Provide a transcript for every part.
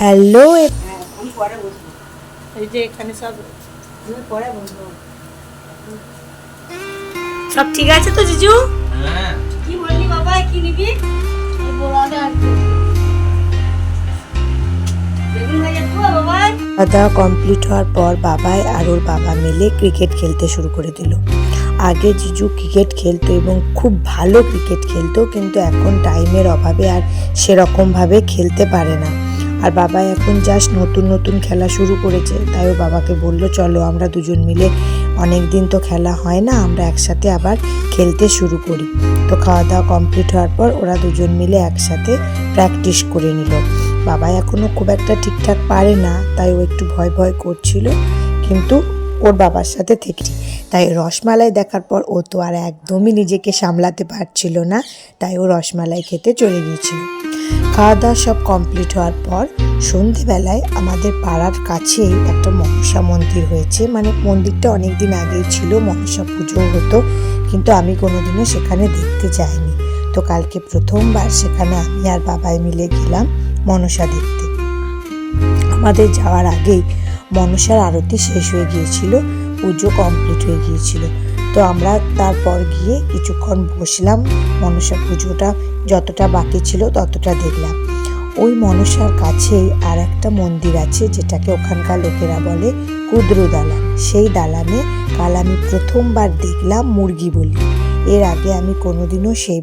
Hello আমি পরে বসবো এই যে এখানে সব ঠিক আছে তো জিজু? হ্যাঁ। কি বললি বাবা কি নিবি? কমপ্লিট হওয়ার পর বাবাই আর ওর বাবা মিলে ক্রিকেট খেলতে শুরু করে দিল। আগে জিজু ক্রিকেট খেলতো এবং খুব ভালো ক্রিকেট খেলতো কিন্তু এখন টাইমের অভাবে আর সেরকমভাবে খেলতে পারে না। আর বাবা এখন জাস্ট নতুন নতুন খেলা শুরু করেছে। তাই ও বাবাকে বলল, চলো আমরা দুজন মিলে অনেক দিন তো খেলা হয় না, আমরা একসাথে আবার খেলতে শুরু করি। তো খাওয়া দাওয়া কমপ্লিট হওয়ার পর ওরা দুজন মিলে একসাথে প্র্যাকটিস করে নিল। বাবা এখনও খুব একটা ঠিকঠাক পারে না, তাই ও একটু ভয় ভয় করছিল, কিন্তু ওর বাবার সাথে থেকে তাই রসমালাই দেখার পর ও তো আর একদমই নিজেকে সামলাতে পারছিল না, তাই ও রসমালাই খেতে চলে গিয়েছিল। খাওয়া দাওয়া সব কমপ্লিট হওয়ার পর সন্ধেবেলায় আমাদের পাড়ার কাছেই একটা মনসা মন্দির হয়েছে। মানে মন্দিরটা অনেক দিন আগেই ছিল, মনসা পুজো হতো, কিন্তু আমি কোনোদিনও সেখানে দেখতে যাইনি। তো কালকে প্রথমবার সেখানে আমি আর বাবাই মিলে গেলাম মনসা দেখতে। আমাদের যাওয়ার আগেই মনসার আরতি শেষ হয়ে গিয়েছিল, পুজো কমপ্লিট হয়ে গিয়েছিল। তো আমরা তারপর গিয়ে কিছুক্ষণ বসলাম মনসা পুজোটা, যতটা বাকি ছিল ততটা দেখলাম। ওই মনসার কাছেই আর একটা মন্দির আছে যেটাকে ওখানকার লোকেরা বলে কুদ্র দালান। সেই দালানে কাল আমি প্রথমবার দেখলাম মুরগি বলি। এর আগে আমি কোনোদিনও সেই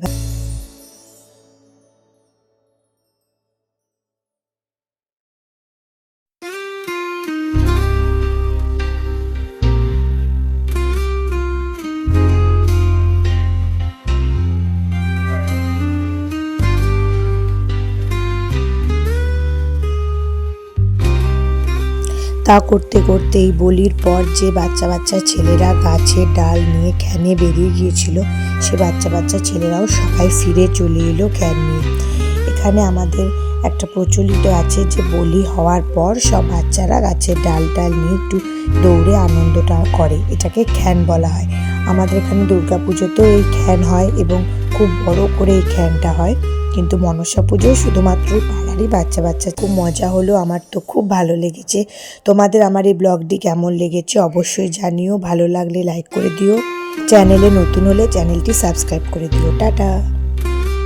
তা করতে করতে এই বলির পর যে বাচ্চা বাচ্চা ছেলেরা গাছের ডাল নিয়ে ক্যানে বেরিয়ে গিয়েছিল, সে বাচ্চা বাচ্চা ছেলেরাও সবাই ফিরে চলে এলো ক্যান নিয়ে। এখানে আমাদের একটা প্রচলিত আছে যে বলি হওয়ার পর সব বাচ্চারা গাছের ডাল টাল নিয়ে একটু দৌড়ে আনন্দটা করে, এটাকে খ্যান বলা হয়। আমাদের এখানে দুর্গা পুজোতেও এই খ্যান হয় এবং খুব বড় করে এই খ্যানটা হয়। কিন্তু মনসা পুজো শুধুমাত্র পাড়ারই বাচ্চা বাচ্চা। খুব মজা হলো, আমার তো খুব ভালো লেগেছে। তোমাদের আমার এই ব্লগটি কেমন লেগেছে অবশ্যই জানিও। ভালো লাগলে লাইক করে দিও। চ্যানেলে নতুন হলে চ্যানেলটি সাবস্ক্রাইব করে দিও। টাটা।